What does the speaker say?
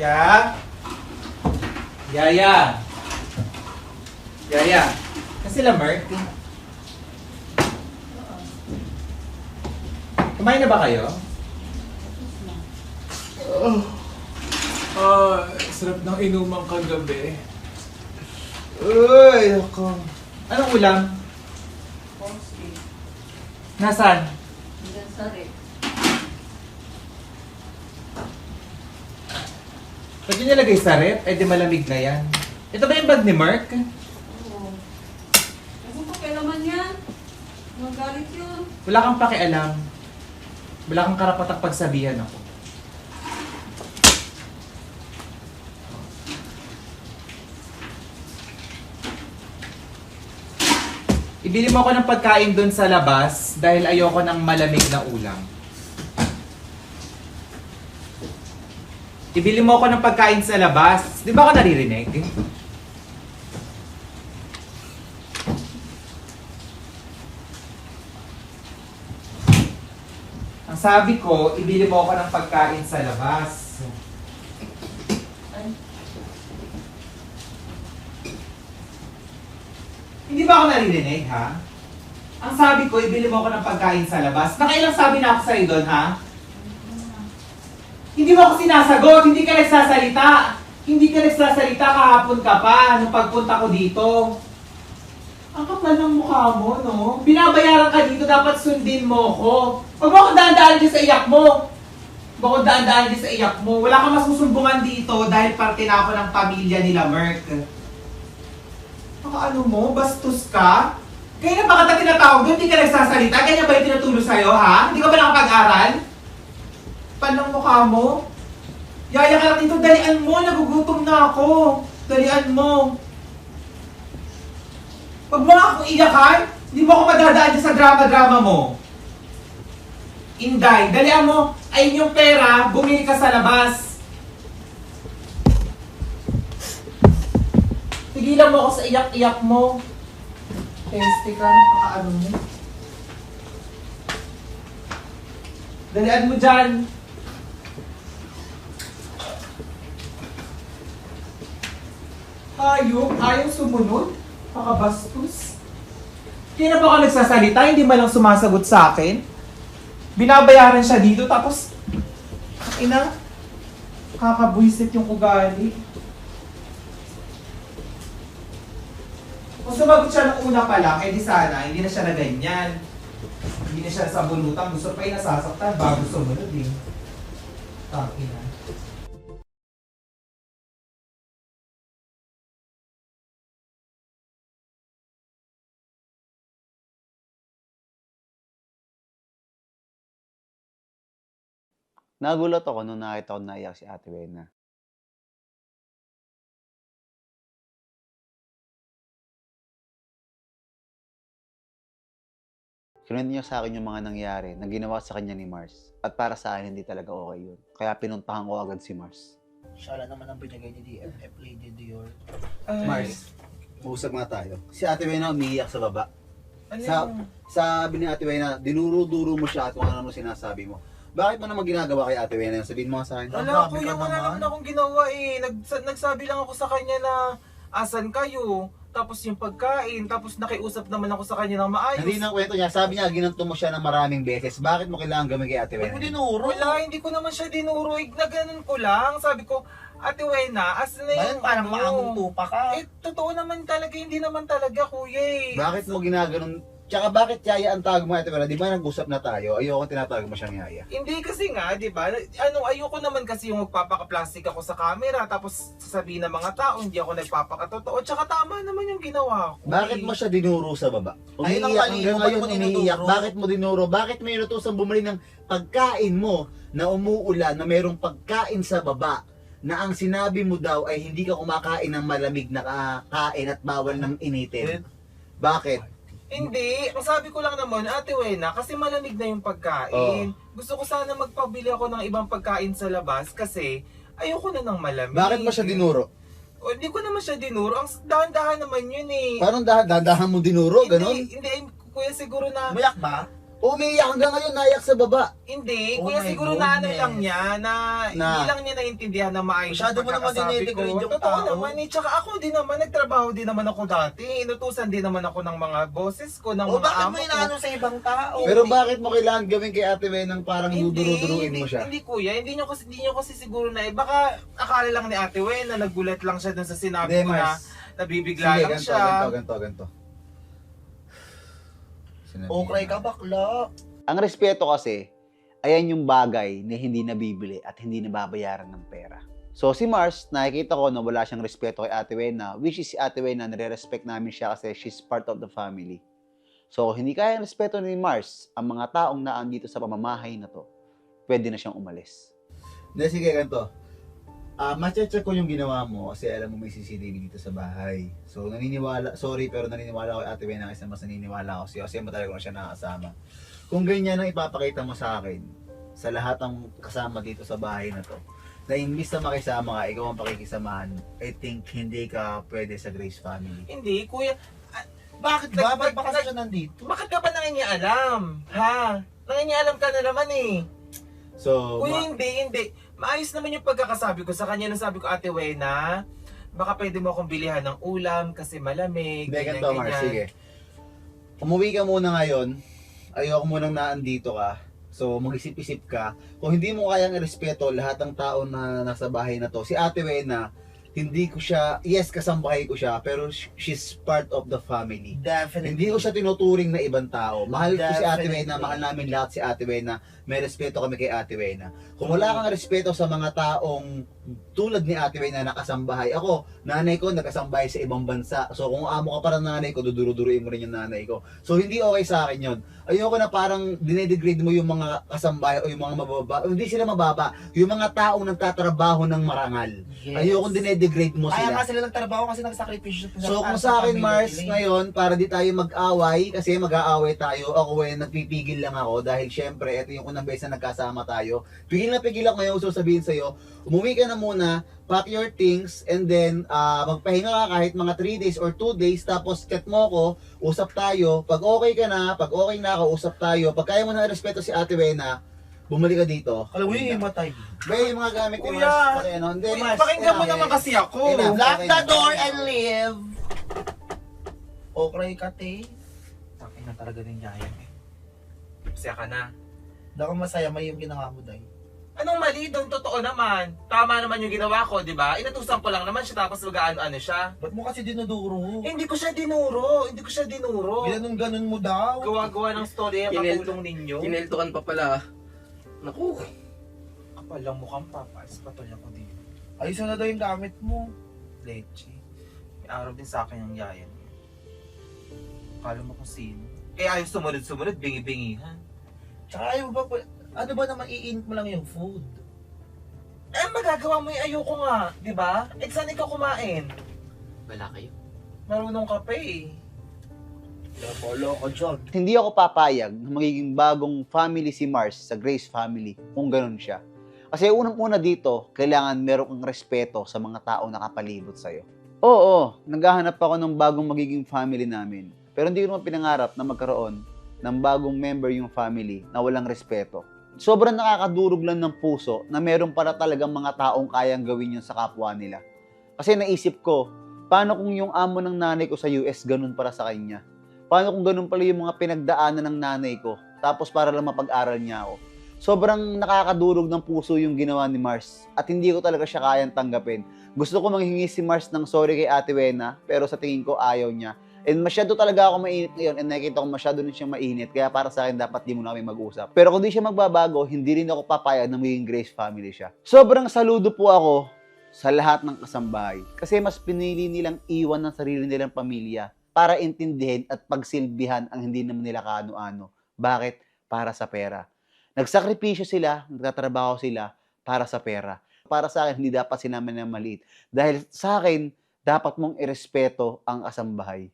Ya? Yaya? Yaya? Kasi la Merk? Kumain na ba kayo? Ah, sarap ng inumang kagabi. Uy, ako. Anong ulam? Posty. Nasaan? Hanggang sa rin. Pag yun nilagay sa rep, eh di malamig na yan. Ito ba yung bag ni Mark? Oo. Ano pa kailaman yan? Magalit yun. Wala kang pakialam. Wala kang karapatang pagsabihan ako. Ibili mo ako ng pagkain doon sa labas dahil ayoko ng malamig na ulam. Ibili mo ako ng pagkain sa labas. Di ba ako naririnig? Ang sabi ko, ibili mo ako ng pagkain sa labas. Hindi ba ako naririnig, ha? Ang sabi ko, ibili mo ako ng pagkain sa labas. Nakailang sabi na ako sa'yo doon, ha? Hindi mo ako sinasagot, hindi ka nagsasalita. Hindi ka nagsasalita kahapon ka pa nung pagpunta ko dito. Ang kapal ng mukha mo, no? Binabayaran ka dito, dapat sundin mo ko. Huwag mo akong daan-daan sa iyak mo. Huwag akong daan-daan sa iyak mo. Wala kang masusumbungan dito dahil parte na ako ng pamilya nila, Merk. Baka ano mo, bastos ka? Kaya na ba kita tinatawag doon, hindi ka nagsasalita? Kaya ba yung tinutulong sa'yo, ha? Hindi ka ba nakapag-aral? Panang mukha mo? Yaya ka lang dito, dalian mo, nagugutom na ako. Dalian mo. Huwag mo akong iyakan. Hindi mo ako madadaan sa drama-drama mo. Inday, dalian mo. Ayun yung pera, bumili ka sa labas. Tigilan mo ako sa iyak-iyak mo. Peste ka, nakakaano mo. Dalian mo dyan. Hayop, ayaw sumunod. Pakabastos. Kaya ba ako nagsasalita, hindi man lang sumasagot sa akin? Binabayaran siya dito, tapos... Ina, kakabwisit yung ugali. Kung sumagot siya nung una pa lang, eh sana, hindi na siya na ganyan. Hindi na siya sa bulutan. Gusto pa yung nasasaktan bago sumunod eh. Taki Nagulat ako nung nakita ko naiyak si Ate Wena. Kinuwento niya sa akin yung mga nangyari na ginawa sa kanya ni Mars. At para sa akin, hindi talaga okay yun. Kaya pinuntahan ko agad si Mars. Siya naman ang binigay ni DFF Lady Dior. Ay, Mars, mausap nga tayo. Si Ate Wena umiiyak sa baba. ano Sa, yung- sabi ni Ate Wena, dinuro-duro mo siya at kung ano sinasabi mo. Bakit mo naman ginagawa kay Ate Wena? Sabihin mo nga sa akin. Wala, Grabe kuya, ka wala naman. naman akong ginawa eh. Nagsa- nagsabi lang ako sa kanya na asan kayo, tapos yung pagkain, tapos nakiusap naman ako sa kanya ng maayos. Hindi na kwento niya. Sabi niya, ginanto mo siya ng maraming beses. Bakit mo kailangan gawin kay Ate Ba't Wena? mo dinuro? Wala, hindi ko naman siya dinuruig na ganun ko lang. Sabi ko, Ate Wena, asan na Bayan yung parang ano? maamong tupa ka. Eh, totoo naman talaga, hindi naman talaga, kuya eh. Bakit mo ginaganon? Tsaka bakit yaya ang tawag mo Ate Wena? Di ba nag-usap na tayo? Ayoko tinatawag mo siyang yaya. Hindi kasi nga, di ba? Ano, ayoko naman kasi yung magpapaka-plastic ako sa camera, tapos sasabihin ng mga tao, hindi ako nagpapakatotoo. Tsaka tama naman yung ginawa ko. Bakit mo siya dinuro sa baba? Ayun ang mali mo, hanggang ngayon mo umiiyak. Bakit mo dinuro? Bakit may inutusan bumili ng pagkain mo na umuulan na mayroong pagkain sa baba na ang sinabi mo daw ay hindi ka kumakain ng malamig na kain at bawal ng initin? Bakit? Hindi, ang sabi ko lang naman, Ate Wena, kasi malamig na yung pagkain. Gusto ko sana magpabili ako ng ibang pagkain sa labas kasi ayoko na ng malamig. Bakit mo siya dinuro? O, hindi ko naman siya dinuro. Ang dahan-dahan naman yun eh. Parang dahan-dahan mo dinuro, ganon? Hindi, hindi, kuya siguro na Umiyak ba? Umiiyak hanggang ngayon, naiyak sa baba. Hindi, Oh kuya my siguro na ano goodness. lang niya, na, Na- hindi lang niya naintindihan na maayos Masyado mo naman pagkakasabi dinidegrade ko. yung Totoo tao. naman eh, tsaka ako din naman, nagtrabaho din naman ako dati. Inutusan din naman ako ng mga bosses ko, ng O mga bakit amo mo ko. inaano sa ibang tao? Pero bakit mo kailangan gawin kay Ate Wen ng parang duduro-duruin mo siya? Hindi kuya, hindi nyo kasi hindi nyo kasi siguro na eh, baka akala lang ni Ate Wen na nagulat lang siya dun sa sinabi Hindi, ko na Mars. nabibigla Sige, lang ganito, siya. ganito, ganito, ganito. Sinabi Okay niya. ka bakla. Ang respeto kasi, ayan yung bagay na hindi nabibili at hindi nababayaran ng pera. So si Mars, nakikita ko na wala siyang respeto kay Ate Wena, which is si Ate Wena, nare-respect namin siya kasi she's part of the family. So hindi kaya ng respeto ni Mars ang mga taong naan dito sa pamamahay na to, pwede na siyang umalis. Hindi, sige, ganito. Ah, check ko yung ginawa mo kasi alam mo may CCTV dito sa bahay. So naniniwala, sorry pero naniniwala ako Ate Wena kasi mas naniniwala ako siya kasi ko na siya nakasama. Kung ganyan ang ipapakita mo sa akin, sa lahat ng kasama dito sa bahay na to, na imbis na makisama ka, ikaw ang pakikisamahan, I think hindi ka pwede sa Grace family. Hindi, kuya. ah, Bakit, Ba, ba kasi nag- siya nandito? bakit ka ba nangingialam? Ha? Nangingialam ka na naman eh. So, Kuya, hindi, hindi. Maayos naman yung pagkakasabi ko sa kanya. Nung sabi ko, Ate Wena, baka pwede mo akong bilihan ng ulam kasi malamig. hindi, ganyan, ganyan. sige. Umuwi ka muna ngayon, ayoko munang naandito ka. So, mag-isip-isip ka. Kung hindi mo kayang irespeto lahat ng tao na nasa bahay na to, si Ate Wena, hindi ko siya, yes, kasambahay ko siya, pero sh- she's part of the family. Definitely. Hindi ko siya tinuturing na ibang tao. Mahal ko si Ate Definitely. Wena, mahal namin lahat si Ate Wena. May respeto kami kay Ate Wena. Kung wala kang respeto sa mga taong tulad ni Ate Wena na nakasambahay. Ako, nanay ko nakasambahay sa ibang bansa. So kung amo ka para nanay ko, duduro-duruin mo rin yung nanay ko. So hindi okay sa akin yon. Ayoko na parang dinedegrade mo yung mga kasambahay o yung mga mababa. Hindi sila mababa. Yung mga taong nagtatrabaho ng marangal. Yes. Ayoko dinedegrade mo Kaya sila. nga sila nagtrabaho kasi nagsakripisyo So kung sa akin Mars ngayon para di tayo mag-away kasi mag-aaway tayo ako eh nagpipigil lang ako dahil syempre ito yung unang beses na nagkasama tayo. Pigil na pigil ako ngayon gusto sabihin sa iyo, umuwi ka na muna, pack your things and then ah, magpahinga ka kahit mga 3 days or 2 days tapos cut mo ako, usap tayo. Pag okay ka na, pag okay na ako, usap tayo. Pag kaya mo na respeto si Ate Wena, bumalik ka dito. Alam mo yung himatay. Bay, yung mga gamit ni Kuya, Mars. paki- ano, Hindi, Mars. pakinggan mo naman kasi ako. na- Lock the Okay. door and leave. Okay ka, te. Takin na talaga ng yayan eh. Masaya ka na. Hindi ako masaya, may yung ginawa mo, day. Anong mali doon? Totoo naman. Tama naman yung ginawa ko, di ba? Inutusan ko lang naman siya tapos mag-ano-ano siya. Ba't mo kasi dinuduro? Eh, hindi ko siya dinuro. Hindi ko siya dinuro. Ganun-ganun mo daw. Gawa-gawa ng story ang Kinel- katulong ninyo. Kineltokan pa pala. Naku. Kapal lang mukhang papas. Patuloy ako dito. Ayos na daw yung gamit mo. Leche. May araw din sa akin yung yayan. Kala mo kung sino. Eh, ayaw sumunod-sumunod, bingi-bingihan. Tsaka ayaw ba, ano ba naman iinit mo lang yung food? Eh, magagawa mo yung ayoko nga, di ba? Eh, saan ikaw kumain? Wala kayo. Marunong ka pa eh. Polo ko dyan. hindi ako papayag na magiging bagong family si Mars sa Grace family kung ganun siya. Kasi unang-una dito, kailangan meron kang respeto sa mga tao nakapalibot sa'yo. Oo, naghahanap ako ng bagong magiging family namin. Pero hindi ko naman pinangarap na magkaroon ng bagong member yung family na walang respeto. Sobrang nakakadurog lang ng puso na meron para talagang mga taong kayang gawin yun sa kapwa nila. Kasi naisip ko, paano kung yung amo ng nanay ko sa US ganun para sa kanya? paano kung ganun pala yung mga pinagdaanan ng nanay ko, tapos para lang mapag-aral niya ako. Sobrang nakakadurog ng puso yung ginawa ni Mars at hindi ko talaga siya kayang tanggapin. Gusto ko manghingi si Mars ng sorry kay Ate Wena, pero sa tingin ko ayaw niya. And masyado talaga ako mainit ngayon and nakikita ko masyado rin siyang mainit, kaya para sa akin dapat di muna kami mag-usap. Pero kung di siya magbabago, hindi rin ako papayag na maging Grace family siya. Sobrang saludo po ako sa lahat ng kasambahay. Kasi mas pinili nilang iwan ng sarili nilang pamilya para intindihin at pagsilbihan ang hindi naman nila kaano-ano. Bakit? Para sa pera. Nagsakripisyo sila, nagtatrabaho sila para sa pera. Para sa akin, hindi dapat sinama ng maliit. Dahil sa akin, dapat mong irespeto ang kasambahay.